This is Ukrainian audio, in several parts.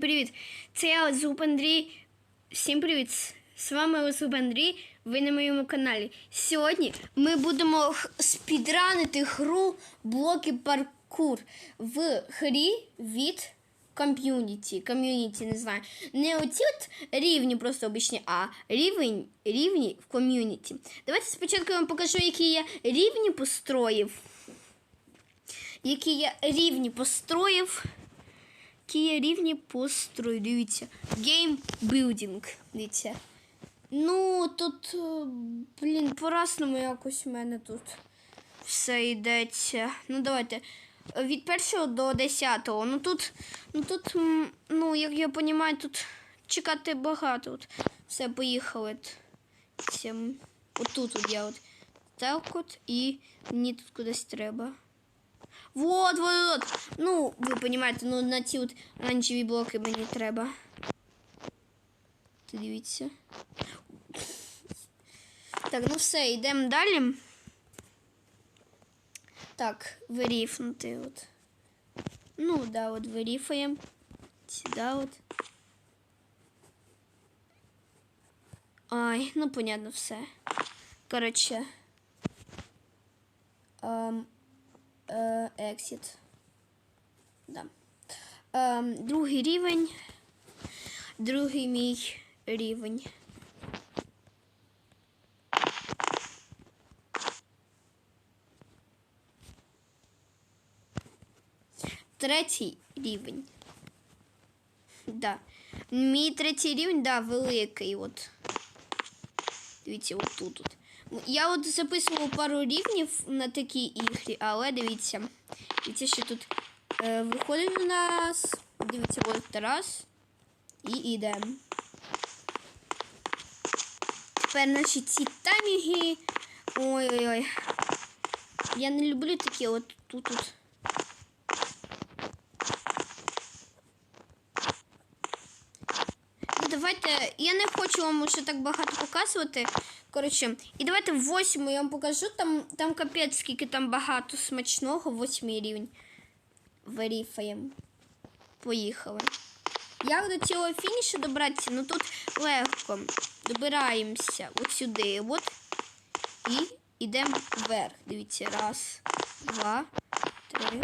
Привіт! Це я Зуб Андрій. Всім привіт! З вами Зуб Андрій. Ви на моєму каналі. Сьогодні ми будемо спідранити гру блоки паркур в грі від ком'юніті. Ком'юніті, не знаю. Не оці от рівні просто обичні, а рівень, рівні в ком'юніті. Давайте спочатку я вам покажу, які я рівні построїв. Які я рівні построїв. Які рівні построю. Дивіться. Дивіться. Ну, тут, е, блін, по-разному якось в мене тут все йдеться. Ну, давайте. Від першого до десятого. Ну тут, ну тут, ну, як я розумію, тут чекати багато. От. Все, поїхали. Це, Отут от я от. Так от і мені тут кудись треба. Вот, вот, вот. Ну, ви розумієте, ну на ці от оранжеві блоки мені треба. Ти дивіться. Так, ну все, йдемо далі. Так, виріфнути от. Ну, да, от виріфаємо. Сюди от. Ай, ну понятно все. Коротше. Ем, е, Exit. Да. Ем, другий рівень. Другий мій рівень. Третій рівень. Да. Мій третій рівень, да, великий. От. Дивіться, от тут. От. Я от записував пару рівнів на такі ігри, але дивіться. Дивіться, що тут е, виходить у нас. Дивіться, ось раз. І йдемо. Тепер наші ці таміги. Ой-ой-ой. Я не люблю такі от тут. тут. Ну, давайте. Я не хочу вам ще так багато показувати. Коротше, і давайте восьму я вам покажу. Там, там капець, скільки там багато смачного, восьмий рівень. Виріфаємо. Поїхали. Як до цього фінішу добратися? Ну тут легко. Добираємося от сюди. От. І йдемо вверх. Дивіться, раз, два, три.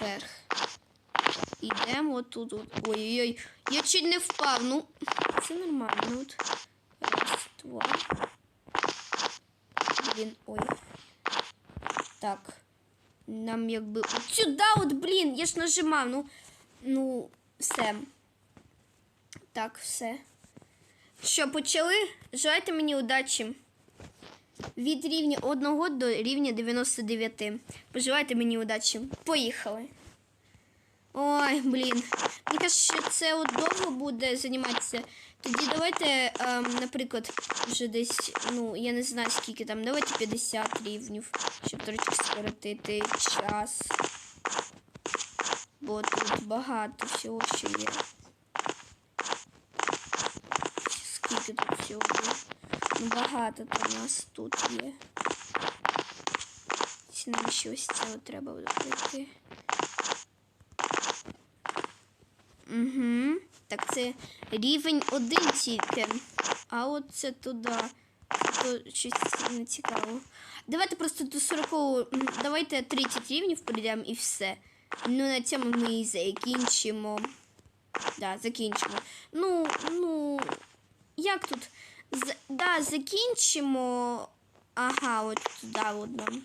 Вверх. Ідемо отут. От. Ой-ой-ой. Я чуть не впав. Ну, це нормально. От. Раз, два. Блін, ой. Так. Нам якби. От сюди, от, блін, я ж нажимав. Ну, ну, все. Так, все. Що, почали? Желайте мені удачі. Від рівня 1 до рівня 99. Пожелайте мені удачі. Поїхали. Ой, блін. Мені кажуть, що це от довго буде займатися. Тоді давайте, ем, наприклад, вже десь, ну, я не знаю скільки там, давайте 50 рівнів, щоб трошки скоротити час. Бо тут багато всього ще є. Скільки тут всього є? Ну, багато то у нас тут є. Нам ще ось це от треба буде пройти. Угу. Так, це рівень один тільки. А от це туди. То щось не цікаво. Давайте просто до 40. Давайте 30 рівнів пройдемо і все. Ну, на цьому ми і закінчимо. Да, закінчимо. Ну, ну. Як тут? З, да, закінчимо. Ага, от туди от нам.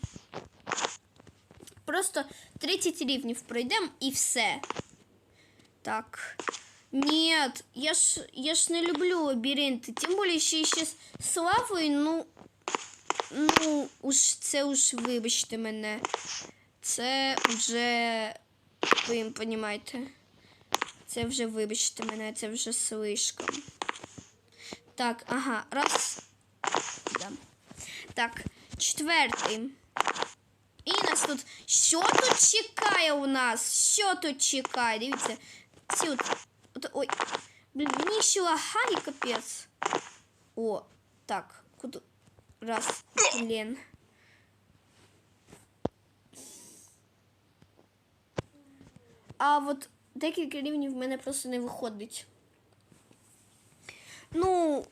Просто 30 рівнів пройдемо і все. Так. Нет, я ж, я ж не люблю лабіринти. Тим більше ще, ще з славою, ну. Ну, уж це уж вибачте мене. Це вже. Ви розумієте. Це вже вибачте мене, це вже слишком. Так, ага, раз. Да. Так, четвертий. І нас тут. Що тут чекає у нас? Що тут чекає? Дивіться. От ой. Блін, мені ще лагає капець. О, так. Куди? Раз. Блін. А от декілька рівнів в мене просто не виходить. Ну,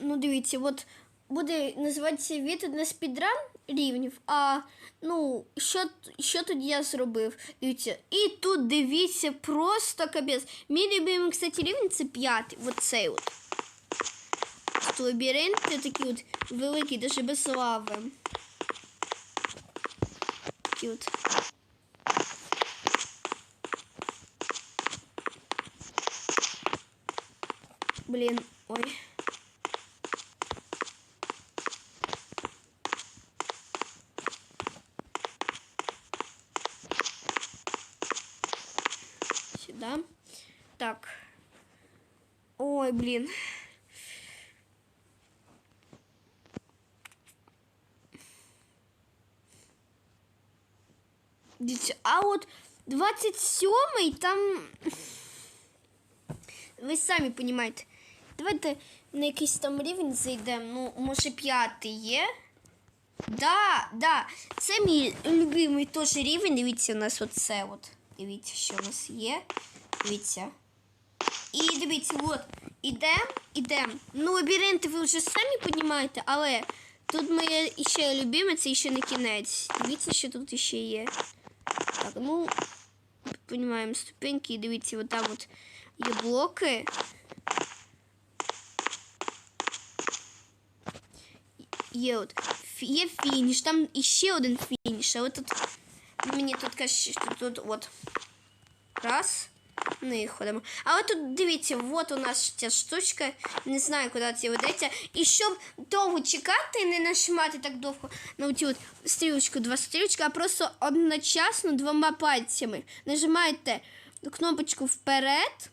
ну дивіться, от буде називатися відео на спідран рівнів. А ну, що, що тоді я зробив? Дивіться, і тут дивіться, просто капець. Мій любимий, кстати, рівень це п'ятий. От цей от. Тут лабіринти такі от великі, даже без лави. Такі от. Блін, ой. Сюда. Так. Ой. Дивіться, а от 27-й там. Ви самі розумієте. Давайте на якийсь там рівень зайдемо. Ну, може, п'ятий є. Да, да. Це мій любимий теж рівень. Дивіться, у нас оце от. Дивіться, що у нас є. Дивіться. І дивіться, от. Ідемо, ідемо. Ну, лабіринти ви вже самі розумієте, але тут моє ще любиме, це ще не кінець. Дивіться, що тут ще є. Так, ну, піднімаємо ступеньки і дивіться, от там от є блоки. Є от фі- є фініш, там іще один фініш. А от тут мені тут каже, що тут от раз. Ну і ходимо. А от тут дивіться, от у нас ця штучка. Не знаю, куди це ведеться. І щоб довго чекати, не нажимати так довго на оцю от стрілочку, два стрілочки, а просто одночасно двома пальцями нажимаєте кнопочку вперед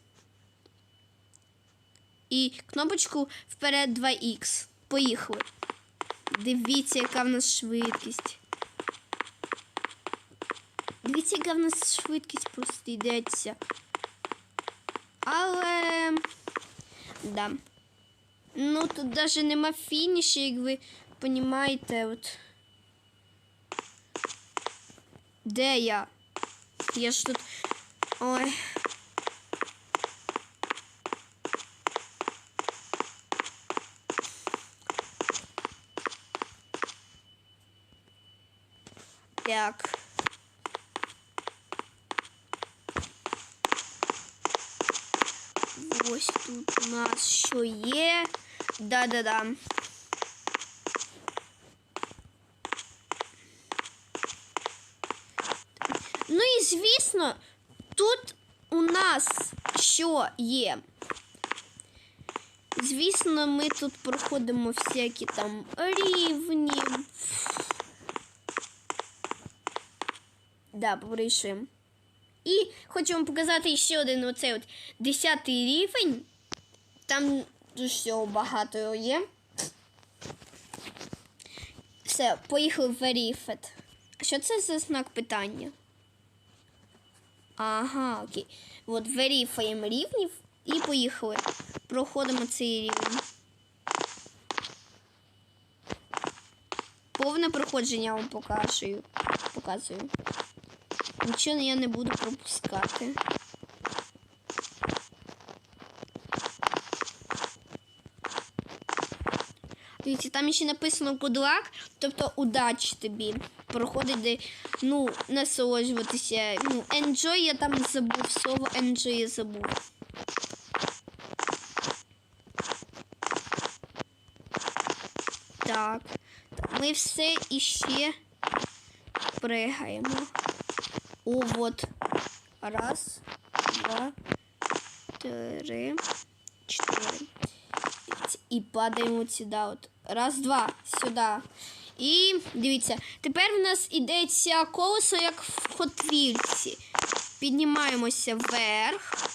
і кнопочку вперед 2х. Поїхали. Дивіться, яка в нас швидкість. Дивіться, яка в нас швидкість просто йдеться. Але. Да. Ну, тут навіть нема фінішу, як ви розумієте. От. Де я? Я ж тут. Ой. Так. Ось тут у нас що є. Да-да-да. Ну і звісно, тут у нас що є. Звісно, ми тут проходимо всякі там рівні. Да, порішуємо. І хочу вам показати ще один оцей от 10 рівень. Там дуже всього багато є. Все, поїхали в Веріфет. Що це за знак питання? Ага, окей. От веріфаємо рівнів і поїхали. Проходимо цей рівень. Повне проходження вам покажу. Показую. Нічого я не буду пропускати. Дивіться, там ще написано luck, тобто удачі тобі. Проходить, де, ну, насолоджуватися. Ну, enjoy я там забув, слово enjoy я забув. Так, ми все іще пригаємо. О, вот. Раз, два, три, чотири. І падаємо сюди. От. Раз, два, сюди. І дивіться, тепер в нас ідеться колесо, як в хотвільці. Піднімаємося вверх.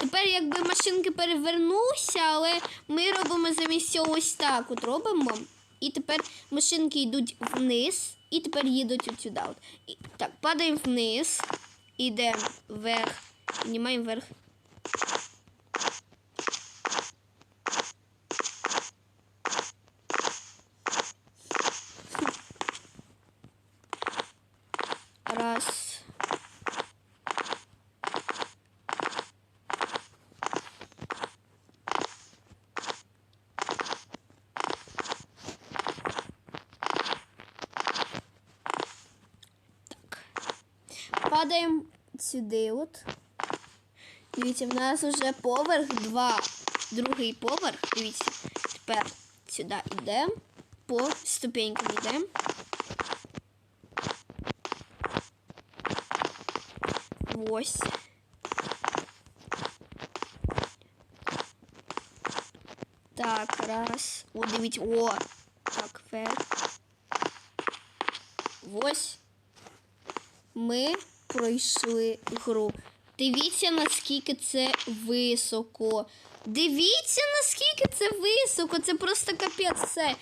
Тепер якби машинки перевернулися, але ми робимо замість цього ось так. От робимо. І тепер машинки йдуть вниз. І тепер їдуть от сюди. От. І, так, падаємо вниз. Ідемо вверх. Піднімаємо вверх. Раз, падаємо сюди. От. Дивіться, в нас вже поверх два. Другий поверх. Дивіться. Тепер сюди йдемо. По ступенькам йдемо. Ось. Так, раз. О, дивіться. О! Так, вверх. Ось. Ми пройшли гру. Дивіться, наскільки це високо. Дивіться, наскільки це високо. Це просто капець все.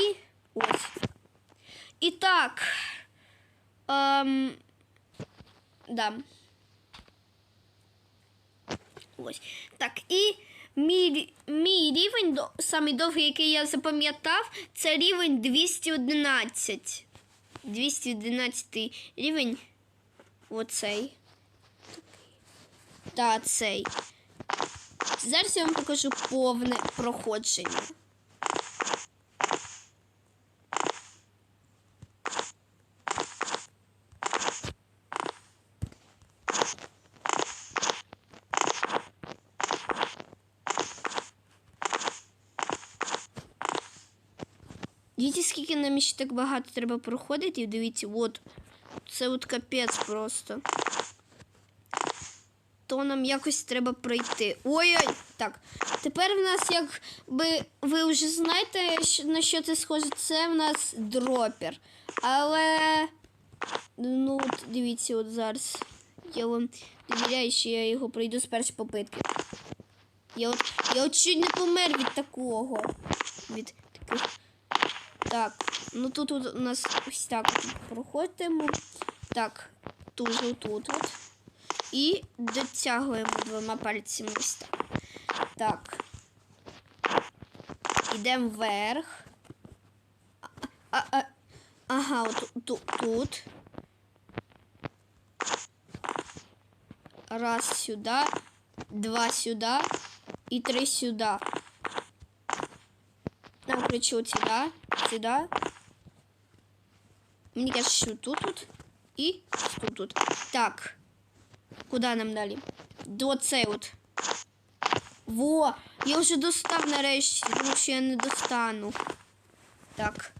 І ось. І так. Ем, да. Ось. Так, і мій, мій рівень, до- самий довгий, який я запам'ятав, це рівень 211. 211 рівень. Оцей. Та цей. Зараз я вам покажу повне проходження. Дивіться, скільки нам ще так багато треба проходити, і дивіться, от. Це от капець просто. То нам якось треба пройти. Ой-ой! Так. Тепер в нас, якби ви вже знаєте, на що це схоже, це в нас дропер. Але. Ну, от дивіться, от зараз. Я вам довіряю, що я його пройду з першої попитки. Я от, я от чуть не помер від такого. Від таких. Так, ну тут у нас ось так проходимо. Так, дуже тут от. І дотягуємо двома пальцями так. Ідемо вверх. А, а, ага, от тут, тут. Раз сюди, два сюди і три сюди. Нам вот сюда, сюда. Мне кажется, что тут вот. И тут тут. Так. Куда нам дали? До цей от. Во! Я вже достав нарешті, тому що я не достану. Так.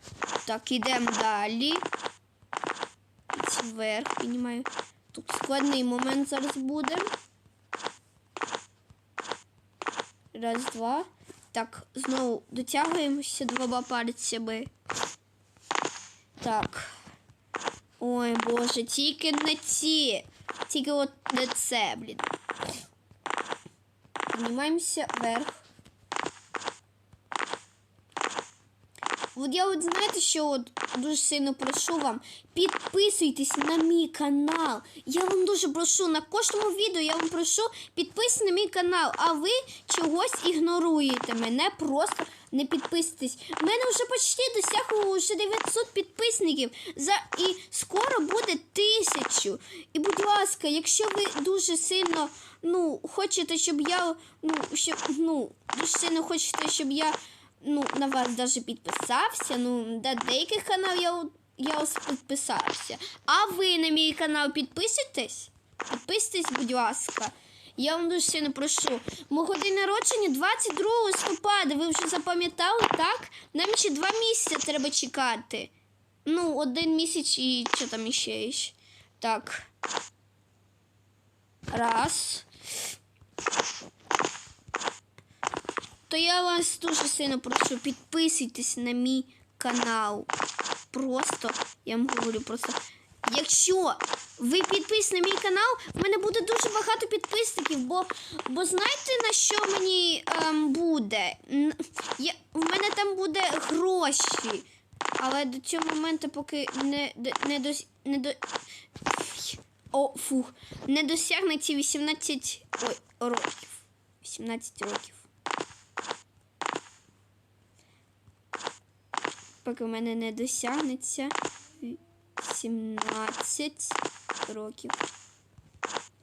Так, ідемо далі. Вверх піднімаю. Тут складний момент зараз буде. Раз, два. Так, знову дотягуємося двома пальцями. Так. Ой, боже, тільки не ці. Тільки от не це, блін. Піднімаємося вверх. От я от знаєте, що от дуже сильно прошу вам, підписуйтесь на мій канал. Я вам дуже прошу, на кожному відео я вам прошу підписуйтесь на мій канал, а ви чогось ігноруєте мене, просто не підписуйтесь. У мене вже почти досягло вже 900 підписників. За... І скоро буде тисячу. І, будь ласка, якщо ви дуже сильно ну, хочете, щоб я ну, щоб, ну, дуже сильно хочете, щоб я ну, на вас даже підписався. Ну, на деяких каналів я, я ось підписався. А ви на мій канал підписуєтесь? Підписуйтесь, будь ласка. Я вам дуже сильно прошу. Мого день народження 22 листопада. Ви вже запам'ятали, так? Нам ще два місяці треба чекати. Ну, один місяць і що там іще. Так. Раз. То я вас дуже сильно прошу, підписуйтесь на мій канал. Просто, я вам говорю, просто. Якщо ви підписані на мій канал, в мене буде дуже багато підписників, бо, бо знаєте на що мені ем, буде? Я, в мене там буде гроші. Але до цього моменту, поки не, не, дос, не до. О, фух. Не досягне ці 18 ой, років. 18 років. Поки в мене не досягнеться 17 років.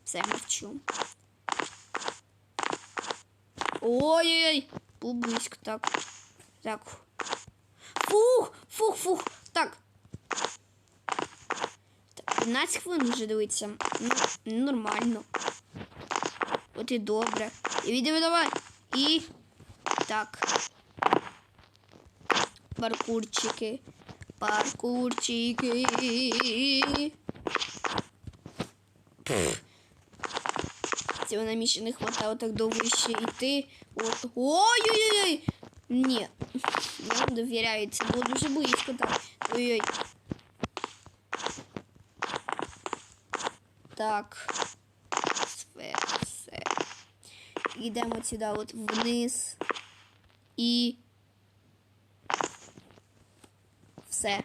Все мовчу. Ой-ой-ой! Близько, так. Так. Фух, фух, фух. Так. Так, 15 хвилин вже дивиться. Ну, нормально. От і добре. І відео давай. І так. Паркурчики. Паркурчики. Цього нам ще не хватало так довго ще йти. Ой-ой-ой! Ні. Не довіряю, це було дуже близько так. Ой-ой. Так. Все, все. Йдемо сюди от вниз. І. Все.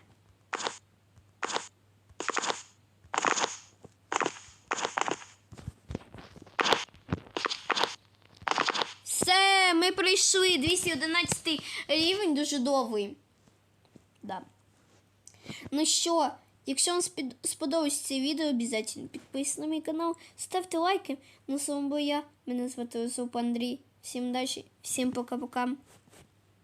Все, ми пройшли 211 рівень дуже довгий. Да. Ну що, якщо вам сподобалось це відео, обов'язково підписуйтесь на мій канал, ставте лайки. Ну, з вами був я. Мене звати Зуб Андрій. Всім удачі, всім пока-пока.